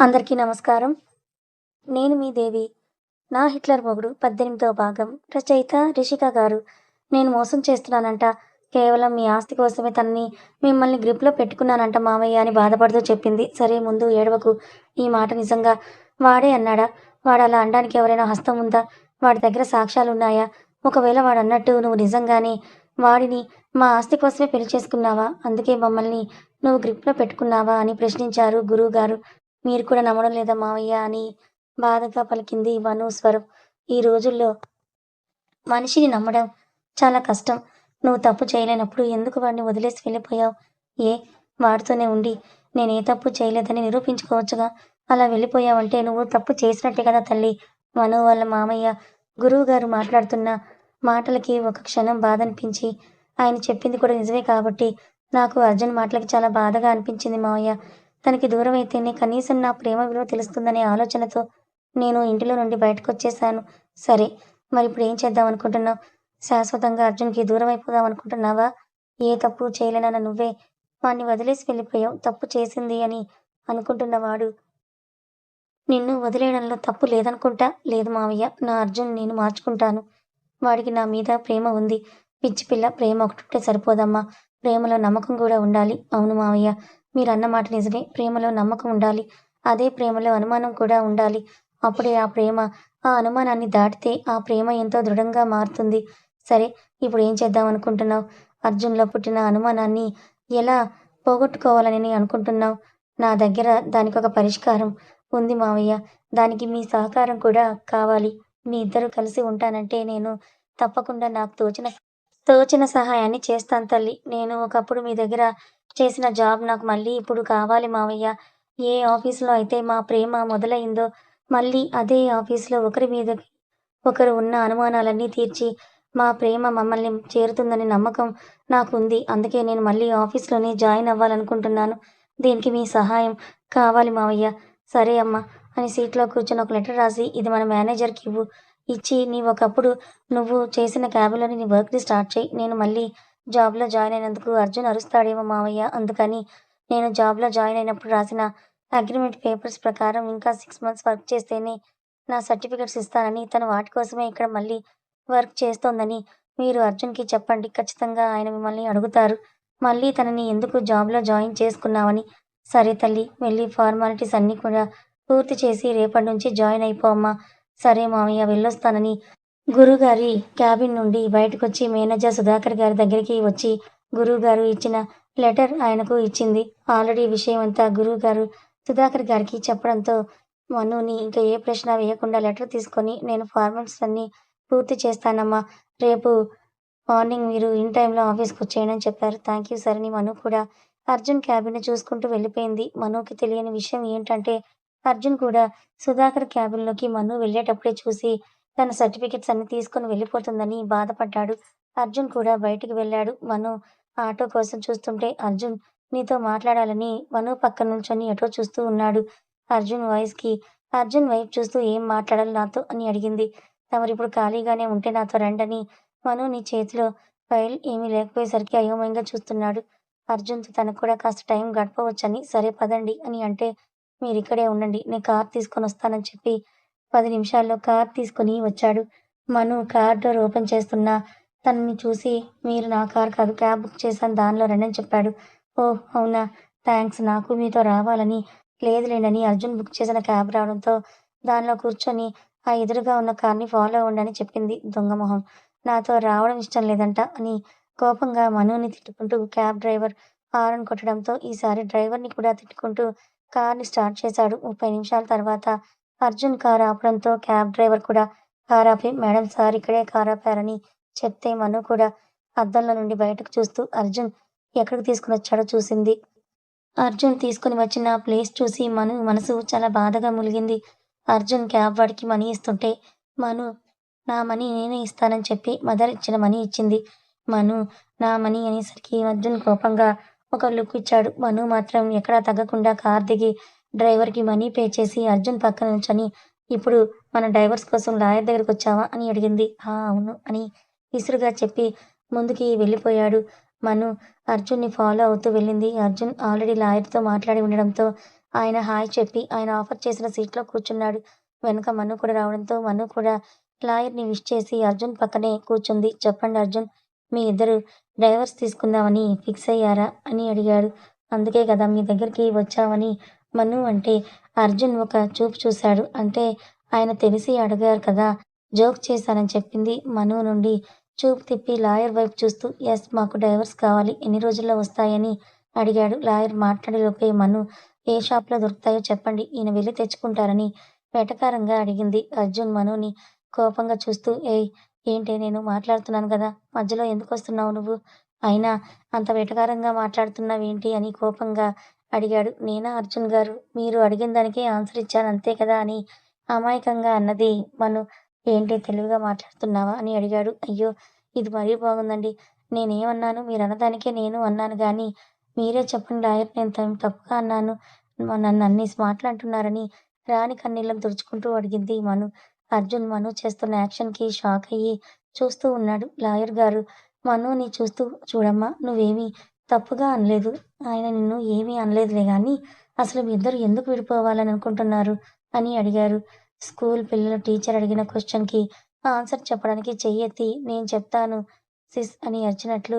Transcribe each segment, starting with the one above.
అందరికీ నమస్కారం. నేను మీ దేవి. నా హిట్లర్ మొగుడు పద్దెనిమిదవ భాగం. రచయిత రిషిక గారు నేను మోసం చేస్తున్నానంట. కేవలం మీ ఆస్తి కోసమే తనని మిమ్మల్ని గ్రిప్లో పెట్టుకున్నానంట మామయ్య అని బాధపడుతూ చెప్పింది. సరే ముందు ఏడవకు. ఈ మాట నిజంగా వాడే అన్నాడా? వాడు అలా అనడానికి ఎవరైనా హస్తం ఉందా? వాడి దగ్గర సాక్ష్యాలు ఉన్నాయా ఒకవేళ వాడు అన్నట్టు నువ్వు నిజంగానే వాడిని మా ఆస్తి కోసమే పెళ్ళి చేసుకున్నావా? అందుకే మమ్మల్ని నువ్వు గ్రిప్లో పెట్టుకున్నావా? అని ప్రశ్నించారు గురువు గారు మీరు కూడా నమ్మడం లేదా మావయ్య అని బాధగా పలికింది వను స్వరం ఈ రోజుల్లో మనిషిని నమ్మడం చాలా కష్టం. నువ్వు తప్పు చేయలేనప్పుడు ఎందుకు వాడిని వదిలేసి వెళ్ళిపోయావు? ఏ? వాడితోనే ఉండి నేను ఏ తప్పు చేయలేదని నిరూపించుకోవచ్చుగా? అలా వెళ్ళిపోయావంటే నువ్వు తప్పు చేసినట్టే కదా తల్లి. వను వాళ్ళ మామయ్య గురువు గారు మాట్లాడుతున్న మాటలకి ఒక క్షణం బాధ అనిపించి ఆయన చెప్పింది కూడా నిజమే కాబట్టి నాకు అర్జున్ మాటలకి చాలా బాధగా అనిపించింది మావయ్య. తనకి దూరం అయితేనే కనీసం నా ప్రేమ విలువ తెలుస్తుందనే ఆలోచనతో నేను ఇంటిలో నుండి బయటకు వచ్చేసాను సరే మరి ఇప్పుడు ఏం చేద్దాం అనుకుంటున్నావు? శాశ్వతంగా అర్జున్కి దూరం అయిపోదాం అనుకుంటున్నావా? ఏ తప్పు చేయలేనన్న నువ్వే వాణ్ణి వదిలేసి వెళ్ళిపోయావు. తప్పు చేసింది అని అనుకుంటున్నవాడు నిన్ను వదిలేయడంలో తప్పు లేదనుకుంటా? లేదు మావయ్య నా అర్జున్ నేను మార్చుకుంటాను. వాడికి నా మీద ప్రేమ ఉంది. పిచ్చి పిల్ల ప్రేమ ఒకటుంటే సరిపోదమ్మా. ప్రేమలో నమ్మకం కూడా ఉండాలి. అవును మావయ్య మీరు అన్నమాట నిజమే. ప్రేమలో నమ్మకం ఉండాలి. అదే ప్రేమలో అనుమానం కూడా ఉండాలి. అప్పుడే ఆ ప్రేమ ఆ అనుమానాన్ని దాటితే ఆ ప్రేమ ఎంతో దృఢంగా మారుతుంది. సరే ఇప్పుడు ఏం చేద్దాం అనుకుంటున్నావు? అర్జున్లో పుట్టిన అనుమానాన్ని ఎలా పోగొట్టుకోవాలని అనుకుంటున్నావు? నా దగ్గర దానికి ఒక పరిష్కారం ఉంది మావయ్య. దానికి మీ సహకారం కూడా కావాలి. మీ ఇద్దరు కలిసి ఉంటానంటే నేను తప్పకుండా నాకు తోచిన తోచిన సహాయాన్ని చేస్తాను తల్లి. నేను ఒకప్పుడు మీ దగ్గర చేసిన జాబ్ నాకు మళ్ళీ ఇప్పుడు కావాలి మావయ్య. ఏ ఆఫీస్లో అయితే మా ప్రేమ మొదలైందో మళ్ళీ అదే ఆఫీస్లో ఒకరి మీద ఒకరు ఉన్న అనుమానాలన్నీ తీర్చి మా ప్రేమ మమ్మల్ని చేరుతుందని నమ్మకం నాకు ఉంది అందుకే నేను మళ్ళీ ఆఫీస్లోనే జాయిన్ అవ్వాలనుకుంటున్నాను. దీనికి మీ సహాయం కావాలి మావయ్య. సరే అమ్మా అని సీట్లో కూర్చొని ఒక లెటర్ రాసి ఇది మన మేనేజర్కి ఇవ్వు. ఇచ్చి నీ ఒకప్పుడు నువ్వు చేసిన క్యాబ్లోని నీ వర్క్ని స్టార్ట్ చేయి. నేను మళ్ళీ జాబ్లో జాయిన్ అయినందుకు అర్జున్ అరుస్తాడేమో మావయ్య. అందుకని నేను జాబ్లో జాయిన్ అయినప్పుడు రాసిన అగ్రిమెంట్ పేపర్స్ ప్రకారం ఇంకా సిక్స్ మంత్స్ వర్క్ చేస్తేనే నా సర్టిఫికెట్స్ ఇస్తానని తను వాటి కోసమే ఇక్కడ మళ్ళీ వర్క్ చేస్తోందని మీరు అర్జున్కి చెప్పండి. ఖచ్చితంగా ఆయన మిమ్మల్ని అడుగుతారు. మళ్ళీ తనని ఎందుకు జాబ్లో జాయిన్ చేసుకున్నావని? సరే తల్లి వెళ్ళి ఫార్మాలిటీస్ అన్నీ కూడా పూర్తి చేసి రేపటి నుంచి జాయిన్ అయిపోమ్మా సరే మామయ్య వెళ్ళొస్తానని గురుగారి క్యాబిన్ నుండి బయటకు వచ్చి మేనేజర్ సుధాకర్ గారి దగ్గరికి వచ్చి గురువు గారు ఇచ్చిన లెటర్ ఆయనకు ఇచ్చింది. ఆల్రెడీ విషయం అంతా గురువు గారు సుధాకర్ గారికి చెప్పడంతో మనుని ఇంకా ఏ ప్రశ్న వేయకుండా లెటర్ తీసుకొని నేను ఫార్మల్స్ అన్నీ పూర్తి చేస్తానమ్మా. రేపు మార్నింగ్ మీరు ఇన్ టైంలో ఆఫీస్కి వచ్చేయనని చెప్పారు. థ్యాంక్ యూ సార్ అని మను కూడా అర్జున్ క్యాబిన్ చూసుకుంటూ వెళ్ళిపోయింది. మనుకి తెలియని విషయం ఏంటంటే అర్జున్ కూడా సుధాకర్ క్యాబిన్లోకి మను వెళ్ళేటప్పుడే చూసి తన సర్టిఫికెట్స్ అన్ని తీసుకొని వెళ్ళిపోతుందని బాధపడ్డాడు. అర్జున్ కూడా బయటికి వెళ్ళాడు. మను ఆటో కోసం చూస్తుంటే అర్జున్ నీతో మాట్లాడాలని మను పక్క నుంచొని ఎటో చూస్తూ ఉన్నాడు. అర్జున్ వాయిస్కి అర్జున్ వైపు చూస్తూ ఏం మాట్లాడాలి నాతో అని అడిగింది. తమరిప్పుడు ఖాళీగానే ఉంటే నాతో రండని మను నీ చేతిలో ఫైల్ ఏమీ లేకపోయేసరికి అయోమయంగా చూస్తున్నాడు. అర్జున్తో తనకు కూడా కాస్త టైం గడపవచ్చని సరే పదండి అని అంటే మీరు ఇక్కడే ఉండండి. నేను కార్ తీసుకొని వస్తానని చెప్పి పది నిమిషాల్లో కార్ తీసుకొని వచ్చాడు. మను కార్ డోర్ ఓపెన్ చేస్తున్నా తనని చూసి మీరు నా కార్ కాదు క్యాబ్ బుక్ చేశాను దానిలో రండి అని చెప్పాడు. ఓ అవునా? థ్యాంక్స్ నాకు మీతో రావాలని లేదులేండని అర్జున్ బుక్ చేసిన క్యాబ్ రావడంతో దానిలో కూర్చొని ఆ ఎదురుగా ఉన్న కార్ని ఫాలో అవ్వండి చెప్పింది దొంగ మొహం. నాతో రావడం ఇష్టం లేదంట అని కోపంగా మనుని తిట్టుకుంటూ క్యాబ్ డ్రైవర్ హారన్ కొట్టడంతో ఈసారి డ్రైవర్ని కూడా తిట్టుకుంటూ కార్ని స్టార్ట్ చేశాడు. ముప్పై నిమిషాల తర్వాత అర్జున్ కారు ఆపడంతో క్యాబ్ డ్రైవర్ కూడా కారు ఆపి మేడం సార్ ఇక్కడే కారు ఆపారని చెప్తే మను కూడా అద్దంలో నుండి బయటకు చూస్తూ అర్జున్ ఎక్కడికి తీసుకుని వచ్చాడో చూసింది. అర్జున్ తీసుకుని వచ్చిన ప్లేస్ చూసి మను మనసు చాలా బాధగా ములిగింది. అర్జున్ క్యాబ్ వాడికి మనీ ఇస్తుంటే మను నా మనీ నేనే ఇస్తానని చెప్పి మదర్ ఇచ్చిన మనీ ఇచ్చింది. మను నా మనీ అనేసరికి అర్జున్ కోపంగా ఒక లుక్ ఇచ్చాడు. మను మాత్రం ఎక్కడా తగ్గకుండా కార్ దిగి డ్రైవర్కి మనీ పే చేసి అర్జున్ పక్కన నిల్చొని ఇప్పుడు మన డ్రైవర్స్ కోసం లాయర్ దగ్గరికి వచ్చావా? అని అడిగింది. హా అవును అని విసురుగా చెప్పి ముందుకి వెళ్ళిపోయాడు. మను అర్జున్ని ఫాలో అవుతూ వెళ్ళింది. అర్జున్ ఆల్రెడీ లాయర్తో మాట్లాడి ఉండడంతో ఆయన హాయ్ చెప్పి ఆయన ఆఫర్ చేసిన సీట్లో కూర్చున్నాడు. వెనుక మను కూడా రావడంతో మను కూడా లాయర్ని విష్ చేసి అర్జున్ పక్కనే కూర్చుంది. చెప్పండి అర్జున్ మీ ఇద్దరు డైవర్స్ తీసుకుందామని ఫిక్స్ అయ్యారా? అని అడిగాడు. అందుకే కదా మీ దగ్గరికి వచ్చామని మను అంటే అర్జున్ ఒక చూపు చూశాడు. అంటే ఆయన తెలిసి అడిగారు కదా జోక్ చేశానని చెప్పింది మను నుండి. చూపు తిప్పి లాయర్ వైపు చూస్తూ ఎస్ మాకు డైవర్స్ కావాలి ఎన్ని రోజుల్లో వస్తాయని అడిగాడు. లాయర్ మాట్లాడేలోపే మను ఏ షాప్లో దొరుకుతాయో చెప్పండి ఈయన వెళ్ళి తెచ్చుకుంటారని వెటకారంగా అడిగింది అర్జున్ మనుని కోపంగా చూస్తూ. ఏయ్ ఏంటి నేను మాట్లాడుతున్నాను కదా మధ్యలో ఎందుకు వస్తున్నావు నువ్వు? అయినా అంత వెటకారంగా మాట్లాడుతున్నావేంటి అని కోపంగా అడిగాడు. నేనా అర్జున్ గారు? మీరు అడిగిన దానికే ఆన్సర్ ఇచ్చాను అంతే కదా అని అమాయకంగా అన్నది మను. ఏంటి తెలివిగా మాట్లాడుతున్నావా అని అడిగాడు. అయ్యో ఇది మరీ బాగుందండి. నేనేమన్నాను? మీరు అన్నదానికే నేను అన్నాను కానీ మీరే చెప్పండి. లాయర్ నేను తప్పుగా అన్నాను. నన్ను అన్ని స్మార్ట్లు అంటున్నారని రాణి కన్నీళ్ళను తుడుచుకుంటూ అడిగింది మను. అర్జున్ మను చేస్తున్న యాక్షన్కి షాక్ అయ్యి చూస్తూ ఉన్నాడు. లాయర్ గారు మనుని చూస్తూ చూడమ్మా నువ్వేమీ తప్పుగా అనలేదు. ఆయన నిన్ను ఏమీ అనలేదులే కానీ అసలు మీ ఇద్దరు ఎందుకు విడిపోవాలని అనుకుంటున్నారు? అని అడిగారు. స్కూల్ పిల్లల టీచర్ అడిగిన క్వశ్చన్కి ఆన్సర్ చెప్పడానికి చెయ్యెత్తి నేను చెప్తాను సిస్ అని అరిచినట్లు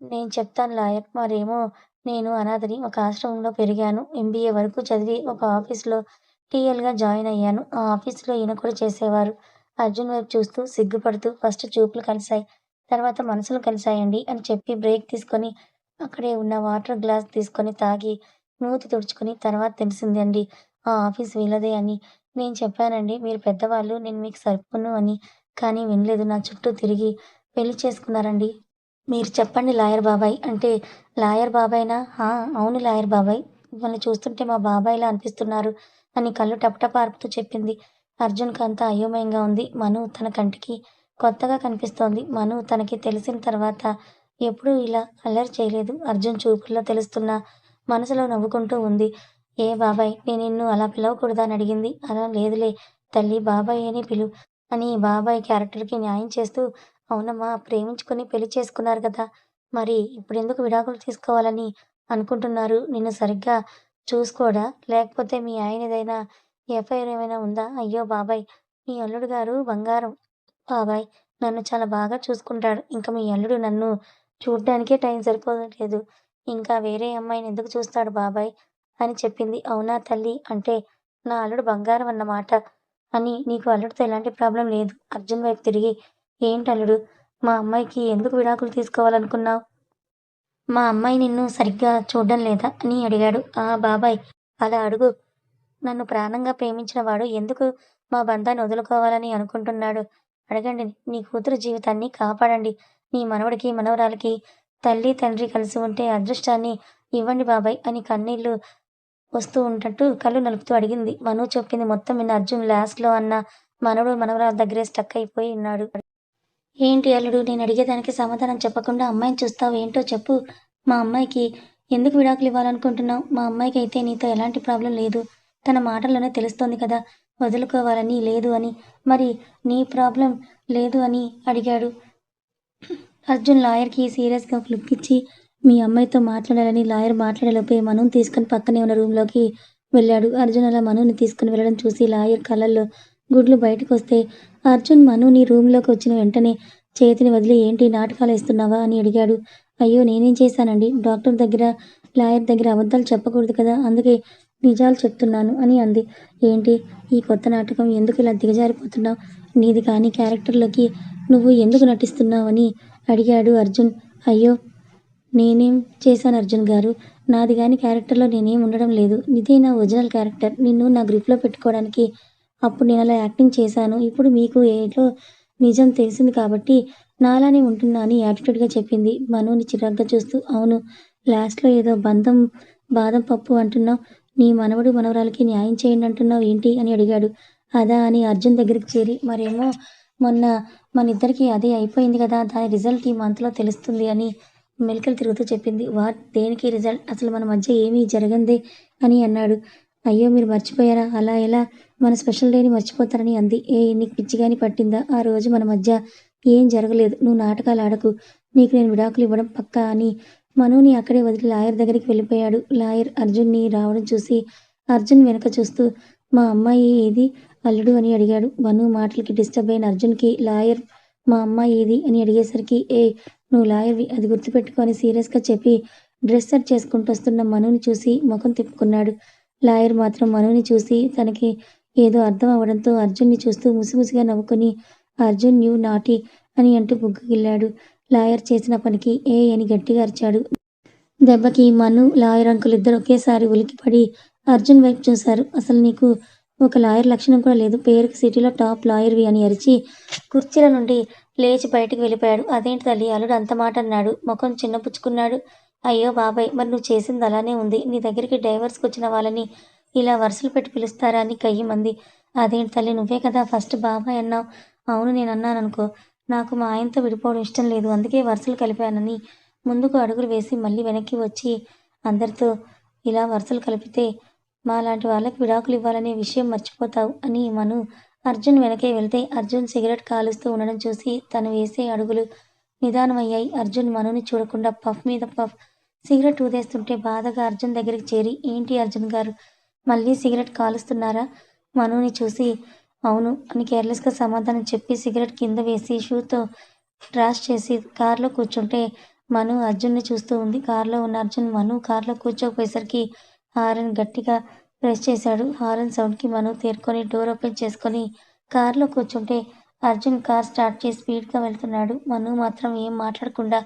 నేను చెప్తాను లాయర్ మరేమో నేను అనాథని ఒక ఆశ్రమంలో పెరిగాను. ఎంబీఏ వరకు చదివి ఒక ఆఫీస్లో టీఎల్గా జాయిన్ అయ్యాను. ఆ ఆఫీస్లో ఈయన కూడా చేసేవారు. అర్జున్ వైపు చూస్తూ సిగ్గుపడుతూ ఫస్ట్ చూపులు కలిశాయి తర్వాత మనసులు కలిశాయండి అని చెప్పి బ్రేక్ తీసుకొని అక్కడే ఉన్న వాటర్ గ్లాస్ తీసుకొని తాగి మూతి తుడుచుకొని తర్వాత తెలిసింది అండి ఆ ఆఫీస్ వీళ్ళదే అని. నేను చెప్పానండి మీరు పెద్దవాళ్ళు నేను మీకు సరిపోను అని. కానీ వినలేదు నా చుట్టూ తిరిగి పెళ్ళి చేసుకున్నారండి. మీరు చెప్పండి లాయర్ బాబాయ్. అంటే లాయర్ బాబాయ్నా? అవును లాయర్ బాబాయ్. మిమ్మల్ని చూస్తుంటే మా బాబాయ్లా అనిపిస్తున్నారు అని కళ్ళు టపటపార్పుతూ చెప్పింది. అర్జున్కి అంతా అయోమయంగా ఉంది. మను తన కంటికి కొత్తగా కనిపిస్తోంది. మను తనకి తెలిసిన తర్వాత ఎప్పుడూ ఇలా అల్లరి చేయలేదు. అర్జున్ చూపుల్లో తెలుస్తున్న మనసులో నవ్వుకుంటూ ఉంది. ఏ బాబాయ్ నేను నిన్ను అలా పిలవకూడదా అని అడిగింది. అలా లేదులే తల్లి బాబాయ్ అని పిలు అని బాబాయ్ క్యారెక్టర్కి న్యాయం చేస్తూ అవునమ్మా ప్రేమించుకొని పెళ్ళి చేసుకున్నారు కదా మరి ఇప్పుడు ఎందుకు విడాకులు తీసుకోవాలని అనుకుంటున్నారు? నిన్ను సరిగ్గా చూసుకోడా? లేకపోతే మీ ఆయన ఏదైనా ఎఫ్ఐఆర్ ఏమైనా ఉందా? అయ్యో బాబాయ్ మీ అల్లుడు గారు బంగారం. బాబాయ్ నన్ను చాలా బాగా చూసుకుంటాడు. ఇంకా మీ అల్లుడు నన్ను చూడ్డానికే టైం సరిపోలేదు ఇంకా వేరే అమ్మాయిని ఎందుకు చూస్తాడు బాబాయ్? అని చెప్పింది. అవునా తల్లి? అంటే నా అల్లుడు బంగారం అన్నమాట అని నీకు అల్లుడితో ఎలాంటి ప్రాబ్లం లేదు. అర్జున్ వైపు తిరిగి ఏంటి అల్లుడు? మా అమ్మాయికి ఎందుకు విడాకులు తీసుకోవాలనుకున్నావు? మా అమ్మాయి నిన్ను సరిగ్గా చూడడం లేదా అని అడిగాడు. ఆ బాబాయ్ అలా అడుగు. నన్ను ప్రాణంగా ప్రేమించిన వాడు ఎందుకు మా బంధాన్ని వదులుకోవాలని అనుకుంటున్నాడు? అడగండి. నీ కూతురు జీవితాన్ని కాపాడండి. నీ మనవడికి మనవరాలకి తల్లి తండ్రి కలిసి ఉంటే అదృష్టాన్ని ఇవ్వండి బాబాయ్ అని కన్నీళ్ళు వస్తూ ఉంటట్టు కళ్ళు నలుపుతూ అడిగింది. మను చెప్పింది మొత్తం విన్న అర్జున్ లాస్ట్లో అన్న మనవడు మనవరాల దగ్గరే స్టక్ అయిపోయి ఉన్నాడు. ఏంటి అల్లుడు నేను అడిగేదానికి సమాధానం చెప్పకుండా అమ్మాయిని చూస్తావు ఏంటో చెప్పు. మా అమ్మాయికి ఎందుకు విడాకులు ఇవ్వాలనుకుంటున్నావు? మా అమ్మాయికి అయితే నీతో ఎలాంటి ప్రాబ్లం లేదు. తన మాటల్లోనే తెలుస్తోంది కదా వదులుకోవాలని లేదు అని. మరి నీ ప్రాబ్లం లేదు అని అడిగాడు. అర్జున్ లాయర్కి సీరియస్గా ఒక లుక్ ఇచ్చి మీ అమ్మాయితో మాట్లాడాలని లాయర్ మాట్లాడేలోపే మనుని తీసుకుని పక్కనే ఉన్న రూమ్లోకి వెళ్ళాడు. అర్జున్ అలా మనుని తీసుకుని వెళ్ళడం చూసి లాయర్ కళ్ళల్లో గుడ్లు బయటకు వస్తే అర్జున్ మనుని రూమ్లోకి వచ్చిన వెంటనే చేతిని వదిలి ఏంటి నాటకాలు వేస్తున్నావా? అని అడిగాడు. అయ్యో నేనేం చేశానండి? డాక్టర్ దగ్గర లాయర్ దగ్గర అబద్ధాలు చెప్పకూడదు కదా అందుకే నిజాలు చెప్తున్నాను అని అంది. ఏంటి? ఈ కొత్త నాటకం ఎందుకు ఇలా దిగజారిపోతున్నావు? నీది కానీ క్యారెక్టర్లోకి నువ్వు ఎందుకు నటిస్తున్నావు అని అడిగాడు అర్జున్. అయ్యో నేనేం చేశాను అర్జున్ గారు? నాది కానీ క్యారెక్టర్లో నేనేం ఉండడం లేదు. ఇదే నా ఒరిజినల్ క్యారెక్టర్. నిన్ను నా గ్రిప్లో పెట్టుకోవడానికి అప్పుడు నేను అలా యాక్టింగ్ చేశాను. ఇప్పుడు మీకు ఏదో నిజం తెలిసింది కాబట్టి నాలానే ఉంటున్నా అని యాటిట్యూడ్గా చెప్పింది. మనుని చిరాగ్గా చూస్తూ అవును లాస్ట్లో ఏదో బంధం బాదం పప్పు అంటున్నావు. నీ మనవడు మనవరాలకి న్యాయం చేయండి అంటున్నావు ఏంటి అని అడిగాడు. అదా అని అర్జున్ దగ్గరికి చేరి మరేమో మొన్న మన ఇద్దరికి అదే అయిపోయింది కదా దాని రిజల్ట్ ఈ మంత్లో తెలుస్తుంది అని మెలికలు తిరుగుతూ చెప్పింది. వా దేనికి రిజల్ట్? అసలు మన మధ్య ఏమీ జరగందే అని అన్నాడు. అయ్యో మీరు మర్చిపోయారా? అలా ఎలా? మన స్పెషల్ డేని మర్చిపోతారని అంది. ఏ నీకు పిచ్చిగాని పట్టిందా? ఆ రోజు మన మధ్య ఏం జరగలేదు. నువ్వు నాటకాలు ఆడకు. నీకు నేను విడాకులు ఇవ్వడం పక్కా అని మనుని అక్కడే వదిలి లాయర్ దగ్గరికి వెళ్ళిపోయాడు. లాయర్ అర్జున్ని రావడం చూసి అర్జున్ వెనక చూస్తూ మా అమ్మాయి ఏది అల్లుడు అని అడిగాడు. మను మాటలకి డిస్టర్బ్ అయిన అర్జున్కి లాయర్ మా అమ్మాయి ఏది అని అడిగేసరికి ఏ నువ్వు లాయర్వి అది గుర్తుపెట్టుకొని సీరియస్గా చెప్పి డ్రెస్ సెట్ చేసుకుంటూ వస్తున్న మనుని చూసి ముఖం తిప్పుకున్నాడు. లాయర్ మాత్రం మనుని చూసి తనకి ఏదో అర్థం అవడంతో అర్జున్ని చూస్తూ ముసిముసిగా నవ్వుకొని అర్జున్ న్యూ నాటి అని అంటూ బుగ్గగిల్లాడు. లాయర్ చేసిన పనికి ఏ అని గట్టిగా అరిచాడు. దెబ్బకి మను లాయర్ అంకుల్ ఇద్దరు ఒకేసారి ఉలికిపడి అర్జున్ వైపు చూశారు. అసలు నీకు ఒక లాయర్ లక్షణం కూడా లేదు. పేరుకి సిటీలో టాప్ లాయర్వి అని అరిచి కుర్చీల నుండి లేచి బయటికి వెళ్ళిపోయాడు. అదేంటి తల్లి? అల్లుడు అంత మాట అన్నాడు. ముఖం చిన్నపుచ్చుకున్నాడు అయ్యో బాబాయ్ మరి నువ్వు చేసింది అలానే ఉంది. నీ దగ్గరికి డైవర్స్కి వచ్చిన వాళ్ళని ఇలా వరుసలు పెట్టి పిలుస్తారా అని కయ్యి మంది. అదేంటి తల్లి? నువ్వే కదా ఫస్ట్ బాబాయ్ అన్నావు. అవును నేను అన్నాను అనుకో నాకు మా ఆయనతో విడిపోవడం ఇష్టం లేదు. అందుకే వరుసలు కలిపానని ముందుకు అడుగులు వేసి మళ్ళీ వెనక్కి వచ్చి అందరితో ఇలా వరుసలు కలిపితే మా లాంటి వాళ్ళకి విడాకులు ఇవ్వాలనే విషయం మర్చిపోతావు అని మను. అర్జున్ వెనకే వెళ్తే అర్జున్ సిగరెట్ కాలుస్తూ ఉండడం చూసి తను వేసే అడుగులు నిదానమయ్యాయి. అర్జున్ మనుని చూడకుండా పఫ్ మీద పఫ్ సిగరెట్ ఊదేస్తుంటే బాధగా అర్జున్ దగ్గరికి చేరి ఏంటి అర్జున్ గారు మళ్ళీ సిగరెట్ కాలుస్తున్నారా? మనుని చూసి అవును అని కేర్లెస్గా సమాధానం చెప్పి సిగరెట్ కింద వేసి షూతో ట్రాష్ చేసి కారులో కూర్చుంటే మను అర్జున్ని చూస్తూ ఉంది. కారులో ఉన్న అర్జున్ మను కారులో కూర్చోకపోయేసరికి హారన్ గట్టిగా ప్రెస్ చేశాడు. హారన్ సౌండ్కి మను తేరుకొని డోర్ ఓపెన్ చేసుకొని కారులో కూర్చుంటే అర్జున్ కార్ స్టార్ట్ చేసి స్పీడ్గా వెళ్తున్నాడు. మను మాత్రం ఏం మాట్లాడకుండా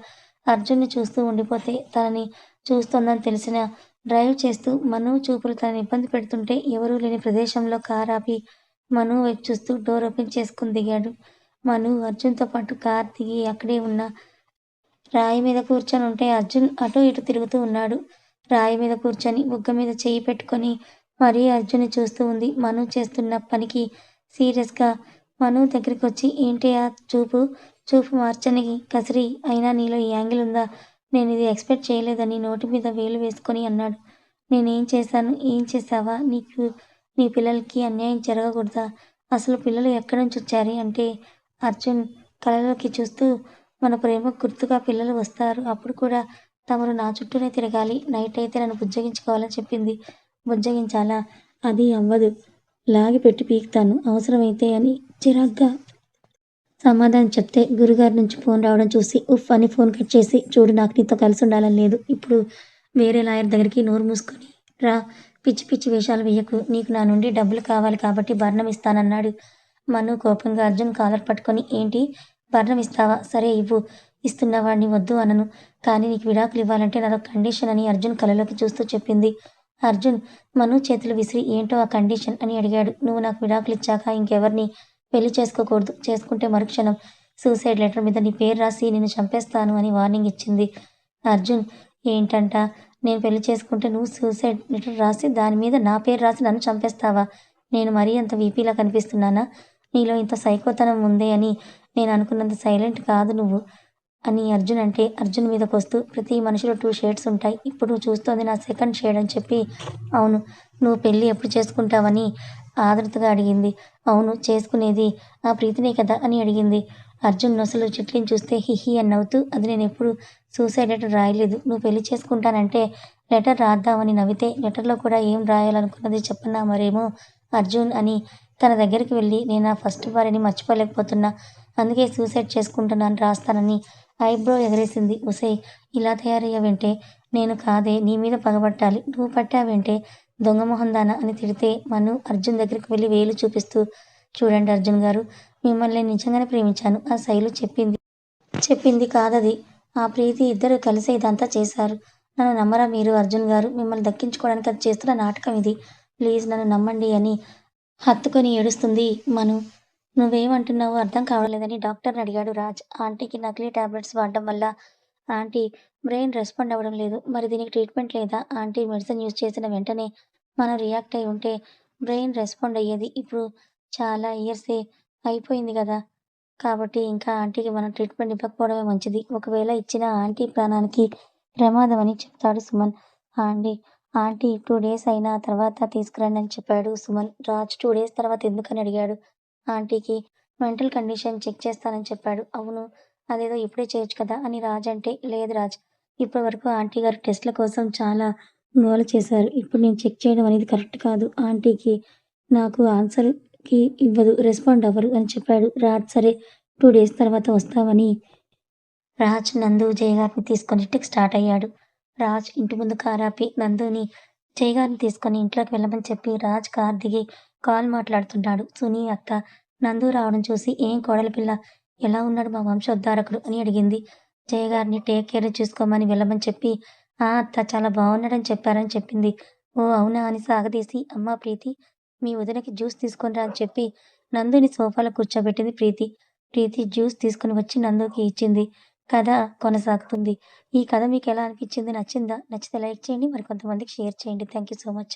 అర్జున్ని చూస్తూ ఉండిపోతే తనని చూస్తోందని తెలిసిన డ్రైవ్ చేస్తూ మను చూపులు తనని ఇబ్బంది పెడుతుంటే ఎవరూ లేని ప్రదేశంలో కార్ ఆపి మను వైపు చూస్తూ డోర్ ఓపెన్ చేసుకుని దిగాడు. మను అర్జున్తో పాటు కార్ దిగి అక్కడే ఉన్న రాయి మీద కూర్చొని ఉంటే అర్జున్ అటు ఇటు తిరుగుతూ ఉన్నాడు. రాయి మీద కూర్చొని బుగ్గ మీద చేయి పెట్టుకొని మరీ అర్జున్ చూస్తూ ఉంది. మను చేస్తున్న పనికి సీరియస్గా మను దగ్గరికి వచ్చి ఏంటి ఆ చూపు? చూపు మార్చని కసిరి. అయినా నీలో ఈ యాంగిల్ ఉందా? నేను ఇది ఎక్స్పెక్ట్ చేయలేదని నోటి మీద వేలు వేసుకొని అన్నాడు. నేనేం చేశాను? ఏం చేసావా నీకు నీ పిల్లలకి అన్యాయం జరగకూడదా? అసలు పిల్లలు ఎక్కడి నుంచి వచ్చారు? అంటే అర్జున్ కళలోకి చూస్తూ మన ప్రేమకు గుర్తుగా పిల్లలు వస్తారు. అప్పుడు కూడా తమరు నా చుట్టూనే తిరగాలి. నైట్ అయితే నన్ను బుజ్జగించుకోవాలని చెప్పింది. బుజ్జగించాలా? అది అవ్వదు. లాగి పెట్టి పీకుతాను. అవసరమైతే అని చిరాగ్గా సమాధానం చెప్తే గురుగారి నుంచి ఫోన్ రావడం చూసి ఉఫ్ అని ఫోన్ కట్ చేసి చూడు నాకు నీతో కలిసి ఉండాలని లేదు. ఇప్పుడు వేరే లాయర్ దగ్గరికి నోరు మూసుకొని రా. పిచ్చి పిచ్చి వేషాలు వేయకు. నీకు నా నుండి డబ్బులు కావాలి కాబట్టి భరణం ఇస్తానన్నాడు. మను కోపంగా అర్జున్ కాలర్ పట్టుకొని ఏంటి? భరణం ఇస్తావా? సరే ఇవ్వు. ఇస్తున్నవాడిని వద్దు అనను. కానీ నీకు విడాకులు ఇవ్వాలంటే నాదొక కండిషన్ అని అర్జున్ కలలోకి చూస్తూ చెప్పింది. అర్జున్ మను చేతులు విసిరి ఏంటో ఆ కండిషన్ అని అడిగాడు. నువ్వు నాకు విడాకులు ఇచ్చాక ఇంకెవరిని పెళ్ళి చేసుకోకూడదు. చేసుకుంటే మరుక్షణం సూసైడ్ లెటర్ మీద నీ పేరు రాసి నేను చంపేస్తాను అని వార్నింగ్ ఇచ్చింది. అర్జున్ ఏంటంట? నేను పెళ్ళి చేసుకుంటే నువ్వు సూసైడ్ లెటర్ రాసి దాని మీద నా పేరు రాసి నన్ను చంపేస్తావా? నేను మరీ అంత వీపీలా కనిపిస్తున్నానా? నీలో ఇంత సైకోతనం ఉందే అని నేను అనుకున్నంత సైలెంట్ కాదు నువ్వు. అని అర్జున్ అంటే అర్జున్ మీదకి వస్తూ ప్రతి మనిషిలో టూ షేడ్స్ ఉంటాయి. ఇప్పుడు నువ్వు చూస్తోంది నా సెకండ్ షేడ్ అని చెప్పి అవును నువ్వు పెళ్ళి ఎప్పుడు చేసుకుంటావని ఆదృతగా అడిగింది. అవును చేసుకునేది ఆ ప్రీతినే కదా అని అడిగింది. అర్జున్ నొసలు చిట్లిని చూస్తే హిహి అని నవ్వుతూ అది నేను ఎప్పుడు సూసైడ్ లెటర్ రాయలేదు. నువ్వు పెళ్ళి చేసుకుంటానంటే లెటర్ రాద్దామని నవ్వితే లెటర్లో కూడా ఏం రాయాలనుకున్నది చెప్పన్నా మరేమో అర్జున్ అని తన దగ్గరికి వెళ్ళి నేను ఆ ఫస్ట్ భార్యని మర్చిపోలేకపోతున్నా. అందుకే సూసైడ్ చేసుకుంటున్నాను రాస్తానని ఐబ్రో ఎగరేసింది. ఉసే ఇలా తయారయ్యావంటే నేను కాదే నీ మీద పగబట్టాలి. నువ్వు పట్టావంటే దొంగ మొహందానా అని తిడితే మను అర్జున్ దగ్గరికి వెళ్ళి వేలు చూపిస్తూ చూడండి అర్జున్ గారు మిమ్మల్ని నిజంగానే ప్రేమించాను. ఆ శైలు చెప్పింది చెప్పింది కాదది. ఆ ప్రీతి ఇద్దరు కలిసి ఇదంతా చేశారు. నన్ను నమ్మరా మీరు అర్జున్ గారు? మిమ్మల్ని దక్కించుకోవడానికి అది చేస్తున్న నాటకం ఇది. ప్లీజ్ నన్ను నమ్మండి అని హత్తుకొని ఏడుస్తుంది మను నువ్వేమంటున్నావో అర్థం కావలేదని డాక్టర్ని అడిగాడు రాజ్. ఆంటీకి నకిలీ టాబ్లెట్స్ వాడడం వల్ల ఆంటీ బ్రెయిన్ రెస్పాండ్ అవ్వడం లేదు. మరి దీనికి ట్రీట్మెంట్ లేదా? ఆంటీ మెడిసిన్ యూజ్ చేసిన వెంటనే మనం రియాక్ట్ అయి ఉంటే బ్రెయిన్ రెస్పాండ్ అయ్యేది ఇప్పుడు చాలా ఇయర్సే అయిపోయింది కదా. కాబట్టి ఇంకా ఆంటీకి మనం ట్రీట్మెంట్ ఇవ్వకపోవడమే మంచిది. ఒకవేళ ఇచ్చిన ఆంటీ ప్రాణానికి ప్రమాదం అని చెప్తాడు Suman. Aunty aunty two days అయిన తర్వాత తీసుకురండి అని చెప్పాడు సుమన్. రాజ్ టూ డేస్ తర్వాత ఎందుకని అడిగాడు? ఆంటీకి మెంటల్ కండిషన్ చెక్ చేస్తానని చెప్పాడు అవును అదేదో ఇప్పుడే చేయొచ్చు కదా అని రాజ్ అంటే లేదు రాజ్ ఇప్పటి వరకు ఆంటీ గారు టెస్ట్ల కోసం చాలా గోల చేశారు. ఇప్పుడు నేను చెక్ చేయడం అనేది కరెక్ట్ కాదు. ఆంటీకి నాకు ఆన్సర్‌కి ఇవ్వదు. రెస్పాండ్ అవ్వరు అని చెప్పాడు రాజ్. సరే టూ డేస్ తర్వాత వస్తామని రాజ్, నందు, జయగారిని తీసుకొని ఇంటికి స్టార్ట్ అయ్యాడు. రాజ్ ఇంటి ముందు కారాపి నందుని, జయగారిని తీసుకొని ఇంట్లోకి వెళ్ళమని చెప్పి రాజ్ కార్ దిగి కాల్ మాట్లాడుతున్నాడు. సునీ అత్త నందు రావడం చూసి ఏం కోడలి పిల్ల ఎలా ఉన్నాడు మా వంశోద్ధారకుడు అని అడిగింది. జయగారిని టేక్ కేర్ చూసుకోమని వెళ్ళమని చెప్పి ఆ అత్త చాలా బాగున్నాడని చెప్పారని చెప్పింది. ఓ అవునా అని సాగదీసి అమ్మా ప్రీతి మీ వదినకి జ్యూస్ తీసుకొని రా అని చెప్పి నందుని సోఫాలో కూర్చోబెట్టింది ప్రీతి. ప్రీతి జ్యూస్ తీసుకొని వచ్చి నందుకి ఇచ్చింది. కథ కొనసాగుతుంది. ఈ కథ మీకు ఎలా అనిపించింది? నచ్చిందా? నచ్చితే లైక్ చేయండి. మరికొంతమందికి షేర్ చేయండి. Thank you so much.